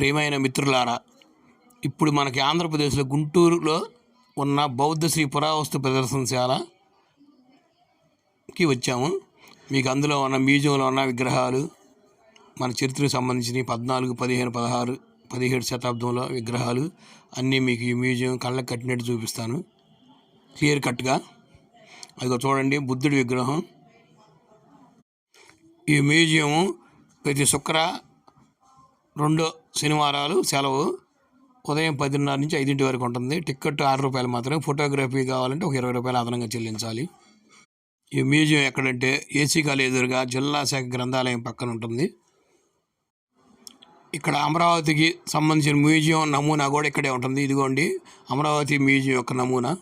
ప్రియమైన మిత్రులారా ఇప్పుడు మనకి ఆంధ్రప్రదేశ్లో గుంటూరులో ఉన్న బౌద్ధ శ్రీ పురావస్తు ప్రదర్శనశాలకి వచ్చాము. మీకు అందులో ఉన్న మ్యూజియంలో ఉన్న విగ్రహాలు మన చరిత్రకు సంబంధించిన పద్నాలుగు పదిహేను పదహారు పదిహేడు శతాబ్దంలో విగ్రహాలు అన్నీ మీకు ఈ మ్యూజియం కళ్ళకు కట్టినట్టు చూపిస్తాను. క్లియర్ కట్గా. అదిగో చూడండి బుద్ధుడి విగ్రహం. ఈ మ్యూజియం ప్రతి శుక్ర రెండో శనివారాలు సెలవు ఉదయం పదిన్నర నుంచి ఐదింటి వరకు ఉంటుంది. టికెట్ ఆరు రూపాయలు మాత్రమే. ఫోటోగ్రఫీ కావాలంటే ఒక ఇరవై రూపాయలు అదనంగా చెల్లించాలి. ఈ మ్యూజియం ఎక్కడంటే ఏసీ కాలేజ్ ఎదురుగా జిల్లా శాఖ గ్రంథాలయం పక్కన ఉంటుంది. ఇక్కడ అమరావతికి సంబంధించిన మ్యూజియం నమూనా కూడా ఇక్కడే ఉంటుంది. ఇదిగోండి అమరావతి మ్యూజియం యొక్క నమూనా.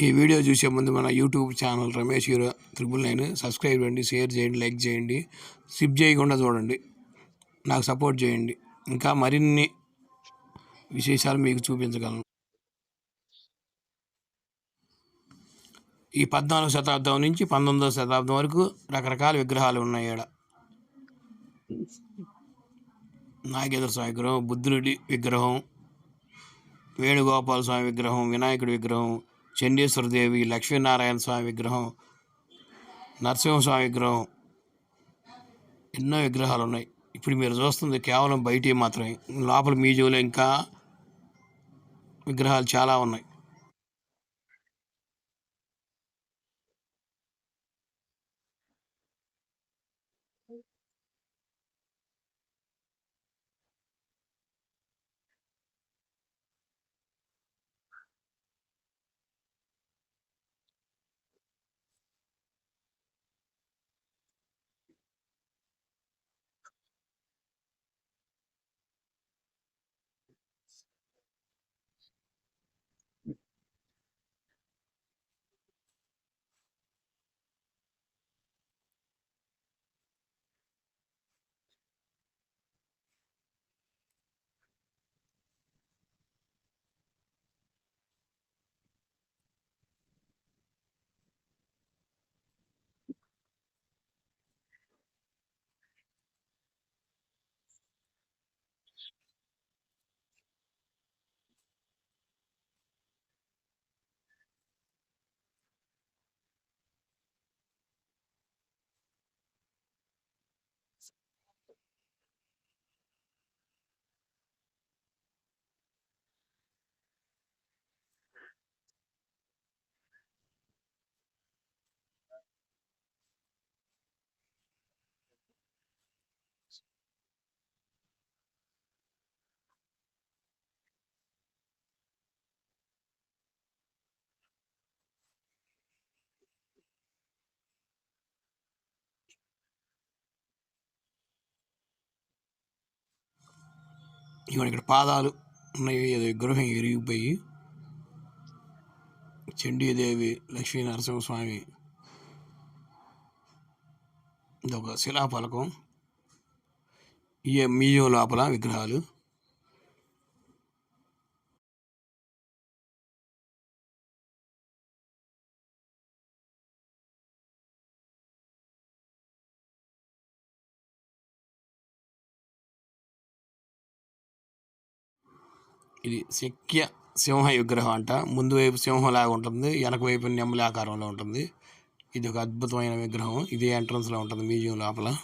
ఈ వీడియో చూసే ముందు మన YouTube channel Ramesh hero triple nine subscribe చేయండి షేర్ చేయండి లైక్ చేయండి స్కిప్ చేయకుండా చూడండి. నాకు సపోర్ట్ చేయండి. ఇంకా మరిన్ని విశేషాలు మీకు చూపించగలను. ఈ పద్నాలుగు శతాబ్దం నుంచి పంతొమ్మిదవ శతాబ్దం వరకు రకరకాల విగ్రహాలు ఉన్నాయి ఇక్కడ నాగేంద్ర స్వామి విగ్రహం బుద్ధుడి విగ్రహం వేణుగోపాల స్వామి విగ్రహం వినాయకుడి విగ్రహం చండేశ్వర దేవి లక్ష్మీనారాయణ స్వామి విగ్రహం నరసింహస్వామి విగ్రహం ఎన్నో విగ్రహాలు ఉన్నాయి. ఇప్పుడు మీరు చూస్తుంది కేవలం బయట మాత్రమే. లోపల మ్యూజియంలో ఇంకా విగ్రహాలు చాలా ఉన్నాయి. ఇవన్నీ ఇక్కడ పాదాలు ఉన్నాయి. అది విగ్రహం ఎరిగిపోయి చండీదేవి లక్ష్మీ నరసింహస్వామి. ఇది ఒక శిలాఫలకం. ఈ మ్యూజియం లోపల విగ్రహాలు. ఇది శక్య సింహ విగ్రహం అంట. ముందు వైపు సింహంలాగా ఉంటుంది. వెనక వైపు నెమ్మలి ఆకారంలో ఉంటుంది. ఇది ఒక అద్భుతమైన విగ్రహం. ఇది ఎంట్రన్స్లో ఉంటుంది మ్యూజియం లోపల.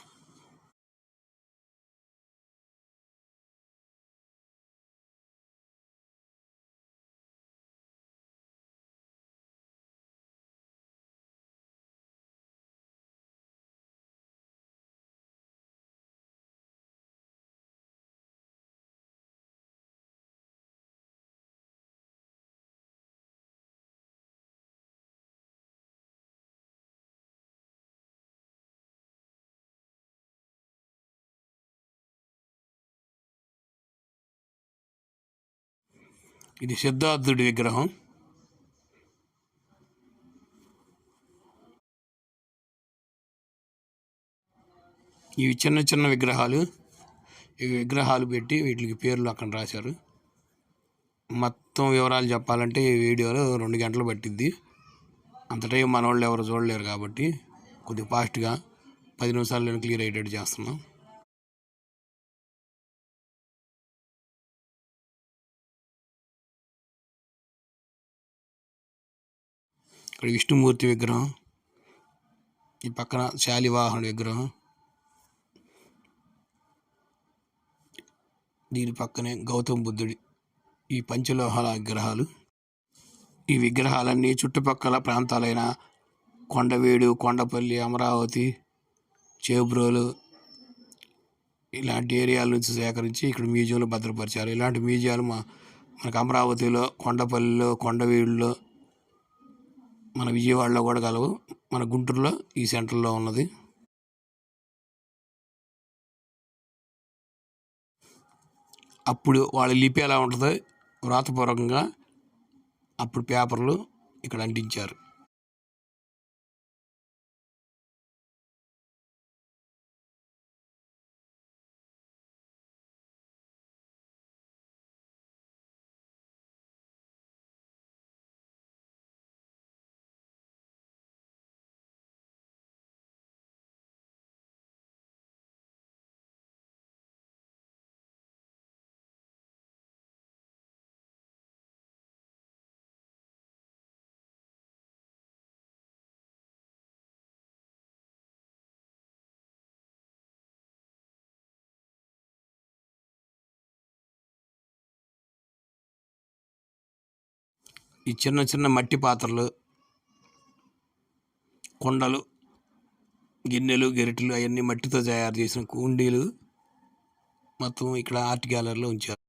ఇది సిద్ధార్థుడి విగ్రహం. ఇవి చిన్న చిన్న విగ్రహాలు. ఈ విగ్రహాలు పెట్టి వీటికి పేర్లు అక్కడ రాశారు. మొత్తం వివరాలు చెప్పాలంటే ఈ వీడియోలో రెండు గంటలు పట్టిద్ది. అంత టైం మన వాళ్ళు ఎవరు చూడలేరు కాబట్టి కొద్దిగా ఫాస్ట్గా పది నిమిషాల్లో క్లియర్ అయ్యేటట్టు చేస్తున్నాం. ఇక్కడ విష్ణుమూర్తి విగ్రహం ఈ పక్కన శాలివాహన విగ్రహం దీని పక్కనే గౌతమ బుద్ధుడి ఈ పంచలోహాల విగ్రహాలు. ఈ విగ్రహాలన్నీ చుట్టుపక్కల ప్రాంతాలైన కొండవీడు కొండపల్లి అమరావతి చేబ్రోలు ఇలాంటి ఏరియాల నుంచి సేకరించి ఇక్కడ మ్యూజియంలో భద్రపరిచారు. ఇలాంటి మ్యూజియాలు మా మనకు అమరావతిలో కొండపల్లిలో కొండవీడులో మన విజయవాడలో కూడా కలవు. మన గుంటూరులో ఈ సెంటర్లో ఉన్నది. అప్పుడు వాళ్ళ లిపి ఎలా ఉంటుందో వ్రాతపూర్వకంగా అప్పుడు పేపర్లు ఇక్కడ అంటించారు. ఈ చిన్న చిన్న మట్టి పాత్రలు కుండలు గిన్నెలు గెరిటెలు అవన్నీ మట్టితో తయారు చేసిన కుండీలు మొత్తం ఇక్కడ ఆర్ట్ గ్యాలరీలో ఉంచారు.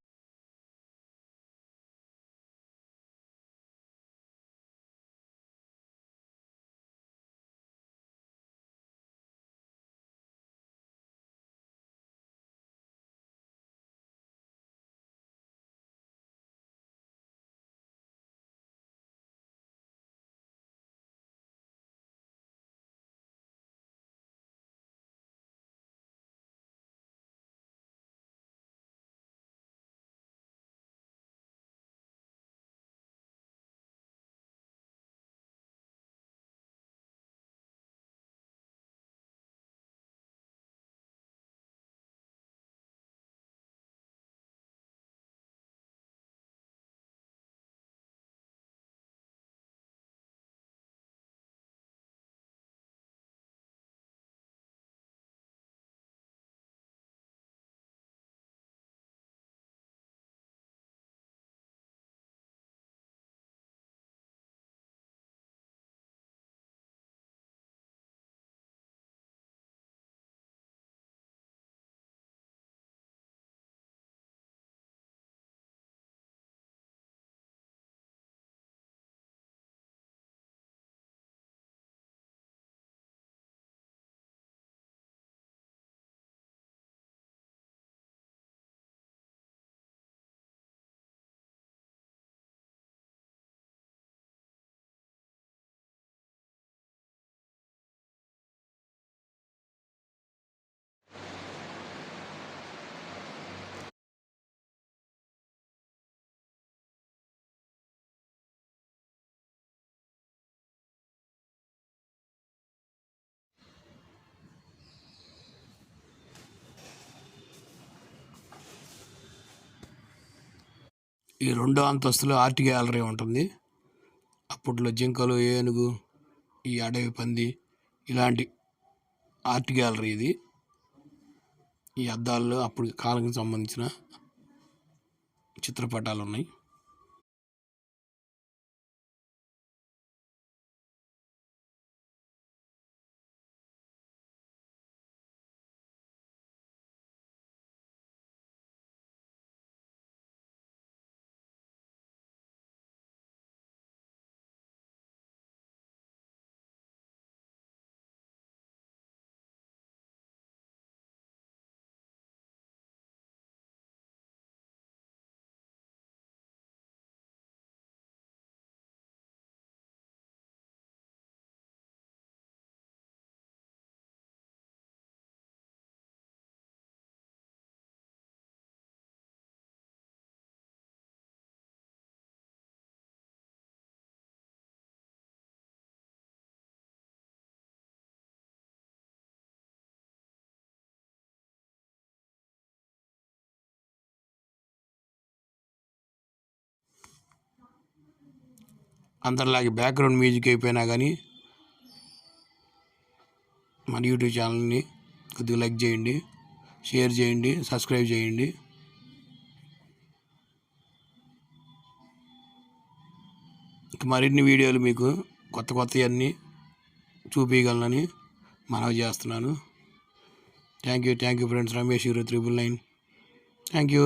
ఈ రెండో అంతస్తులో ఆర్ట్ గ్యాలరీ ఉంటుంది. అప్పట్లో జింకలు ఏనుగు ఈ అడవి పంది ఇలాంటి ఆర్ట్ గ్యాలరీ ఇది. ఈ అద్దాల్లో అప్పుడు కాలానికి సంబంధించిన చిత్రపటాలు ఉన్నాయి అందరిలాగే బ్యాక్గ్రౌండ్ మ్యూజిక్ అయిపోయినా కానీ మన యూట్యూబ్ ఛానల్ని కొద్దిగా లైక్ చేయండి షేర్ చేయండి సబ్స్క్రైబ్ చేయండి. మరిన్ని వీడియోలు మీకు కొత్త కొత్తవన్నీ చూపించగలనని మనవి చేస్తున్నాను. Thank you thank you friends Ramesh hero triple nine. Thank you